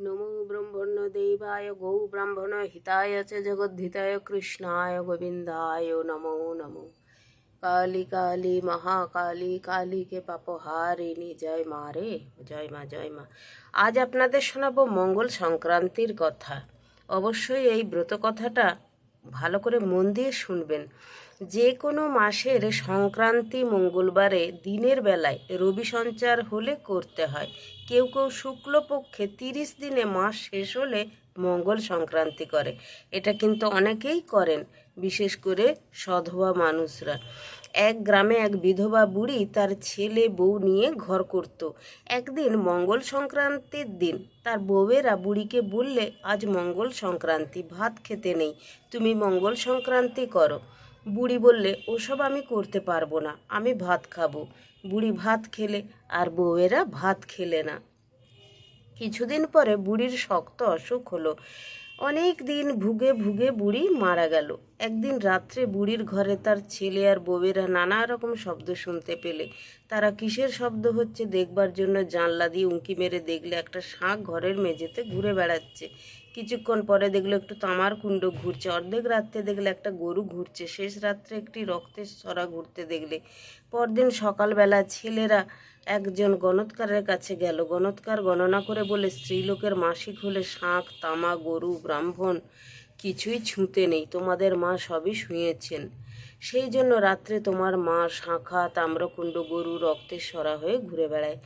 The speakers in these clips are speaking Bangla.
নমো ব্রহ্মণ্য দেবায় গৌ ব্রাহ্মণ হিতায় চ জগদ্ধিতায় কৃষ্ণায় গোবিন্দায় নমো নমো কালী কালী মহাকালী কালীকে পাপহারিণী জয় মা রে জয় মা জয় মা আজ আপনাদের শোনাব মঙ্গল সংক্রান্তির কথা। অবশ্যই এই ব্রত কথাটা ভালো করে মন দিয়ে শুনবেন। যে কোনো মাসের সংক্রান্তি, মঙ্গলবারে দিনের বেলায় রবি সঞ্চার হলে করতে হয়। কেউ কেউ শুক্লপক্ষে তিরিশ দিনে মাস শেষ হলে মঙ্গল সংক্রান্তি করে। এটা কিন্তু অনেকেই করেন, বিশেষ করে সধবা মানুষরা। এক গ্রামে এক বিধবা বুড়ি তার ছেলে বউ নিয়ে ঘর করত। একদিন মঙ্গল সংক্রান্তির দিন, তার বউয়েরা বুড়িকে বললে, আজ মঙ্গল সংক্রান্তি, ভাত খেতে নেই, তুমি মঙ্গল সংক্রান্তি করো। বুড়ি বললে, ওসব আমি করতে পারব না, আমি ভাত খাব। বুড়ি ভাত খেলে, আর বউয়েরা ভাত খেলে না। কিছুদিন পরে বুড়ির শক্ত অসুখ হলো। অনেক দিন ভুগে ভুগে বুড়ি মারা গেল। একদিন রাত্রে বুড়ির ঘরে তার ছেলে আর বউয়েরা নানা রকম শব্দ শুনতে পেলে। তারা কিসের শব্দ হচ্ছে দেখবার জন্য জানলা দিয়ে উঁকি মেরে দেখলে একটা শাঁখ ঘরের মেঝেতে ঘুরে বেড়াচ্ছে। কিছুক্ষণ পরে দেখল একটু তামার কুণ্ড ঘুরছে। অর্ধেক রাত্রে দেখলে একটা গরু ঘুরছে। শেষ রাত্রে একটি রক্তের সরা ঘুরতে দেখলে। পরদিন সকালবেলা ছেলেরা একজন গণৎকারের কাছে গেল। গণৎকার গণনা করে বলে, স্ত্রীলোকের মাসিক হলে শাঁখ, তামা, গরু, ব্রাহ্মণ কিছুই ছুঁতে নেই, তোমাদের মা সবই শুয়েছেন। সেই জন্য রাত্রে তোমার মা শাঁখা, তাম্রকুণ্ড, গরু রক্তের সরা হয়ে ঘুরে বেড়ায়।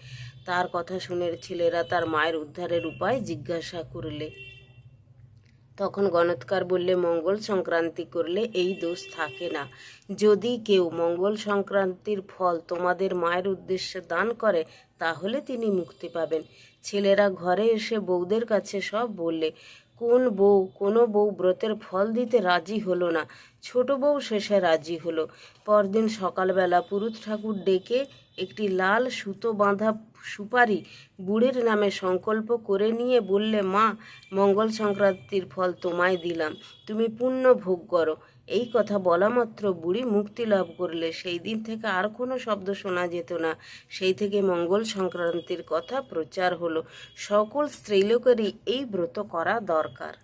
তার কথা শুনে ছেলেরা তার মায়ের উদ্ধারের উপায় জিজ্ঞাসা করলে। তখন গণৎকার বললে, মঙ্গল সংক্রান্তি করলে এই দোষ থাকে না। যদি কেউ মঙ্গল সংক্রান্তির ফল তোমাদের মায়ের উদ্দেশ্যে দান করে, তাহলে তিনি মুক্তি পাবেন। ছেলেরা ঘরে এসে বউদের কাছে সব বললে কোন বউ, কোনো বউ ব্রতের ফল দিতে রাজি হলো না। ছোট বউ শেষে রাজি হলো। পরদিন সকালবেলা পুরুত ঠাকুর ডেকে একটি লাল সুতো বাঁধা সুপারি বুড়ির নামে সংকল্প করে নিয়ে বললে, মা, মঙ্গল সংক্রান্তির ফল তোমায় দিলাম। তুমি পুণ্য ভোগ করো। এই কথা বলা মাত্র বুড়ি মুক্তি লাভ করলে। সেই দিন থেকে আর কোনো শব্দ শোনা যেত না। সেই থেকে মঙ্গল সংক্রান্তির কথা প্রচার হলো। সকল স্ত্রীলোকেরই এই ব্রত করা দরকার।